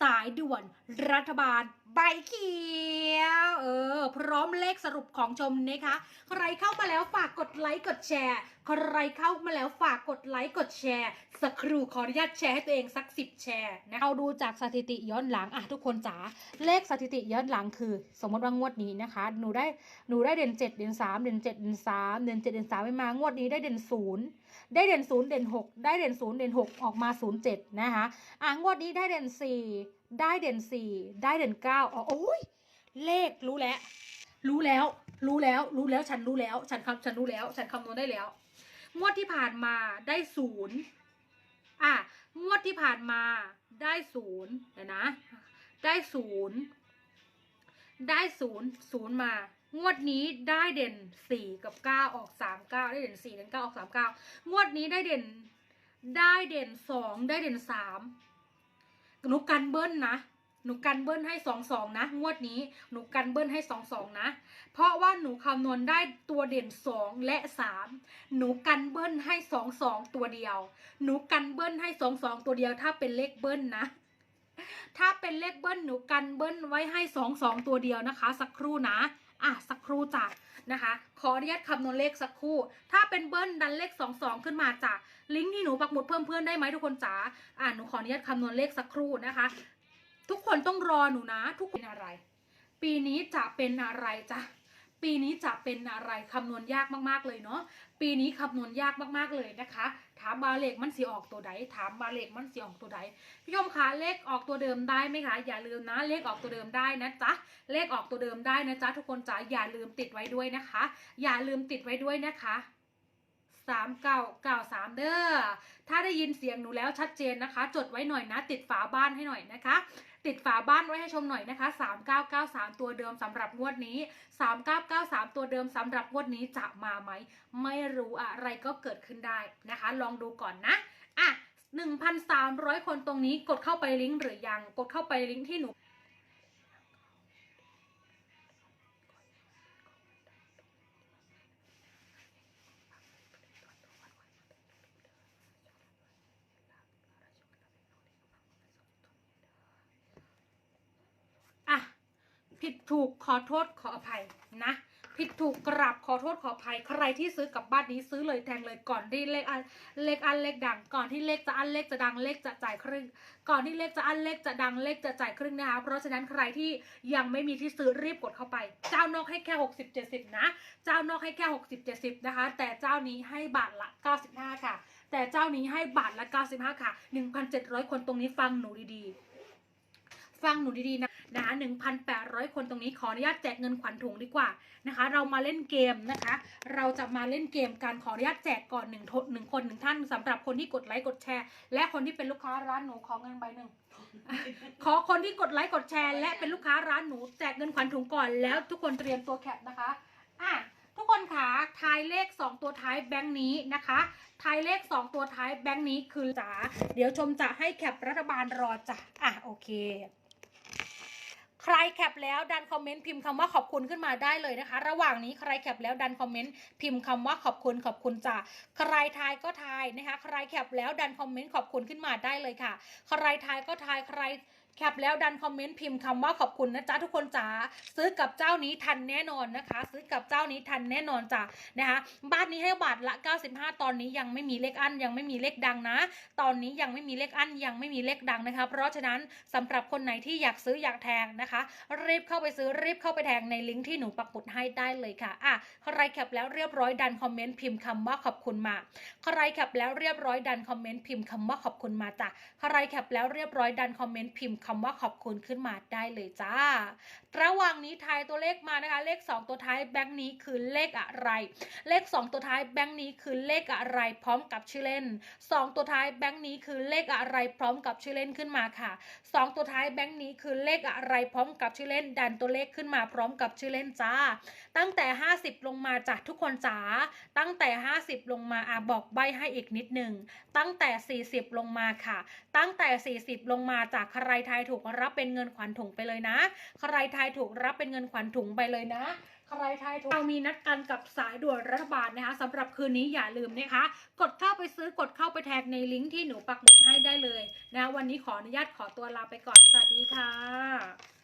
สายด่วนรัฐบาลใบเขียว เออ พร้อมเลขสรุปของชมนะคะ ใครเข้ามาแล้วฝากกดไลค์กดแชร์ ใครเข้ามาแล้วฝากกดไลค์กดแชร์สักครู่ขออนุญาตแชร์ให้ตัวเองสักสิบแชร์นะเราดูจากสถิติย้อนหลังอะทุกคนจ๋าเลขสถิติย้อนหลังคือ สมมติว่างวดนี้นะคะ หนูได้หนูได้เด่นเจ็ดเด่นสามเด่นเจ็ดเด่นสามเด่นเจ็ดเด่นสามไม่มางวดนี้ได้เด่นศูนย์ได้เด่นศูนย์เด่นหกได้เด่นศูนย์เด่นหกออกมาศูนย์เจ็ดนะคะอะงวดนี้ได้เด่นสี่ได้เด่นสี่ได้เด่นเก้าอ๋อโอ้ยเลขรู้แล้ว รู้แล้ว รู้แล้ว รู้แล้วฉันรู้แล้ว ฉันคำฉันรู้แล้ว ฉันคำนวณได้แล้ว งวดที่ผ่านมาได้ศูนย์อะงวดที่ผ่านมาได้ศูนย์เดี๋ยวนะ ได้ศูนย์ได้ศูนย์ศูนย์มางวดนี้ได้เด่นสี่กับเก้าออกสามเก้าได้เด่นสี่เด่นเก้าออกสามเก้างวดนี้ได้เด่น ได้เด่นสองได้เด่นสาม หนูกันเบิ้ลนะ หนูกันเบิ้ลให้สองสองนะ งวดนี้ หนูกันเบิ้ลให้สองสองนะ เพราะว่าหนูคำนวณได้ตัวเด่นสองและสามหนูกันเบิ้ลให้สองสองตัวเดียว หนูกันเบิ้ลให้สองสองตัวเดียว ถ้าเป็นเลขเบิ้ลนะ ถ้าเป็นเลขเบิ้ลหนูกันเบิ้ลไว้ให้สองสองตัวเดียวนะคะ สักครู่นะ อะสักครู่จ้ะนะคะ ขออนุญาตคำนวณเลขสักครู่ ถ้าเป็นเบิ้ลดันเลขสองสองขึ้นมาจ้ะลิงก์ที่หนูปักหมุดเพิ่มเพื่อนได้ไหมทุกคนจ๋าอะหนูขออนุญาตคำนวณเลขสักครู่นะคะ ทุกคนต้องรอหนูนะ ทุกคนเป็นอะไร ปีนี้จะเป็นอะไรจ้ะ ปีนี้จะเป็นอะไรคำนวณยากมากๆเลยเนาะปีนี้คำนวณยากมากๆเลยนะคะ ถามบาเลขมันสีออกตัวใดถามบาเลขมันสีออกตัวใดพี่ยมคะเลขออกตัวเดิมได้ไหมคะอย่าลืมนะ เลขออกตัวเดิมได้นะจ๊ะเลขออกตัวเดิมได้นะจ๊ะทุกคนจ๋าอย่าลืมติดไว้ด้วยนะคะ อย่าลืมติดไว้ด้วยนะคะสามเก้าเก้าสามเด้อ ถ้าได้ยินเสียงหนูแล้วชัดเจนนะคะ จดไว้หน่อยนะ ติดฝาบ้านให้หน่อยนะคะ ติดฝาบ้านไว้ให้ชมหน่อยนะคะ 3993 ตัวเดิมสำหรับงวดนี้ 3993 ตัวเดิมสำหรับงวดนี้จะมาไหม ไม่รู้อะไรก็เกิดขึ้นได้นะคะ ลองดูก่อนนะ อะ 1,300 คนตรงนี้กดเข้าไปลิงก์หรือยัง กดเข้าไปลิงก์ที่หนู ผิดถูกขอโทษขออภัยนะ ผิดถูกกราบขอโทษขออภัย ใครที่ซื้อกับบ้านนี้ซื้อเลยแทงเลยก่อนที่เลขอันเลขอันเลขดัง ก่อนที่เลขจะอันเลขจะดังเลขจะจ่ายครึ่ง ก่อนที่เลขจะอันเลขจะดังเลขจะจ่ายครึ่งนะคะ เพราะฉะนั้นใครที่ยังไม่มีที่ซื้อรีบกดเข้าไป เจ้านอกให้แค่ 60 70 นะ เจ้านอกให้แค่ 60 70 นะคะ แต่เจ้านี้ให้บาทละ 95 ค่ะ แต่เจ้านี้ให้บาทละ 95 ค่ะ 1,700 คนตรงนี้ฟังหนูดีๆ ฟังหนูดีๆนะ นะคะ1,800 คนตรงนี้ขออนุญาตแจกเงินขวัญถุงดีกว่านะคะ เรามาเล่นเกมนะคะ เราจะมาเล่นเกมการขออนุญาตแจกก่อนหนึ่งทหนึ่งคนหนึ่งท่านสำหรับคนที่กดไลค์กดแชร์ และคนที่เป็นลูกค้าร้านหนูขอเงินใบหนึ่งขอคนที่กดไลค์กดแชร์ และเป็นลูกค้าร้านหนูแจกเงินขวัญถุงก่อนแล้วทุกคนเตรียมตัวแคปนะคะอะทุกคนคะทายเลข 2 ตัวท้ายแบงค์นี้นะคะทายเลข 2 ตัวท้ายแบงค์นี้คือจ๋าเดี๋ยวชมจะให้แคปรัฐบาลรอจ้ะอะโอเค รแคปแล้วดันคอมเมนต์พิมพ์คำว่าขอบคุณขึ้นมาได้เลยนะคะ ระหว่างนี้ใครแคปแล้วดันคอมเมนต์พิมพ์คำว่าขอบคุณขอบคุณจ้ะใครทายก็ทายนะคะ ใครแคปแล้วดันคอมเมนต์ขอบคุณขึ้นมาได้เลยค่ะ ใครทายก็ทายใคร แคปแล้วดันคอมเมนต์พิมพ์คำว่าขอบคุณนะจ๊ะทุกคนจ๋าซื้อกับเจ้านี้ทันแน่นอนนะคะ ซื้อกับเจ้านี้ทันแน่นอนจ้ะนะคะบ้านนี้ให้บาทละ 95 ตอนนี้ยังไม่มีเลขอั้นยังไม่มีเลขดังนะ ตอนนี้ยังไม่มีเลขอั้นยังไม่มีเลขดังนะคะ เพราะฉะนั้นสำหรับคนไหนที่อยากซื้ออยากแทงนะคะ รีบเข้าไปซื้อรีบเข้าไปแทงในลิงก์ที่หนูปักหมุดให้ได้เลยค่ะอะใครแคปแล้วเรียบร้อยดันคอมเมนต์พิมพ์คำว่าขอบคุณมาใครแคปแล้วเรียบร้อยดันคอมเมนต์พิมพ์คำว่าขอบคุณมาจ้ะใครแคปแล้วเรียบร้อยดันคอมเมนต์พิมพ์คำว่าขอบคุณขึ้นมาได้เลยจ้า ระหว่างนี้ทายตัวเลขมานะคะ เลข 2 ตัวท้ายแบงค์นี้คือเลขอะไร เลข 2 ตัวท้ายแบงค์นี้คือเลขอะไรพร้อมกับชื่อเล่น 2 ตัวท้ายแบงค์นี้คือเลขอะไรพร้อมกับชื่อเล่นขึ้นมาค่ะ 2 ตัวท้ายแบงค์นี้คือเลขอะไรพร้อมกับชื่อเล่น ดันตัวเลขขึ้นมาพร้อมกับชื่อเล่นจ้า ตั้งแต่ 50 ลงมาจากทุกคนจ๋าตั้งแต่ 50 ลงมาอะบอกใบให้อีกนิดหนึ่งตั้งแต่ 40 ลงมาค่ะ ตั้งแต่ 40 ลงมาจากใครทายายถูกรับเป็นเงินขวัญถุงไปเลยนะ ใครทายถูกรับเป็นเงินขวัญถุงไปเลยนะใครทายถูกเรามีนัดกันกับสายด่วนรัฐบาลนะคะสำหรับคืนนี้อย่าลืมนะคะ กดเข้าไปซื้อกดเข้าไปแท็กในลิงก์ที่หนูปักหมุดให้ได้เลยนะวันนี้ขออนุญาตขอตัวลาไปก่อนสวัสดีค่ะ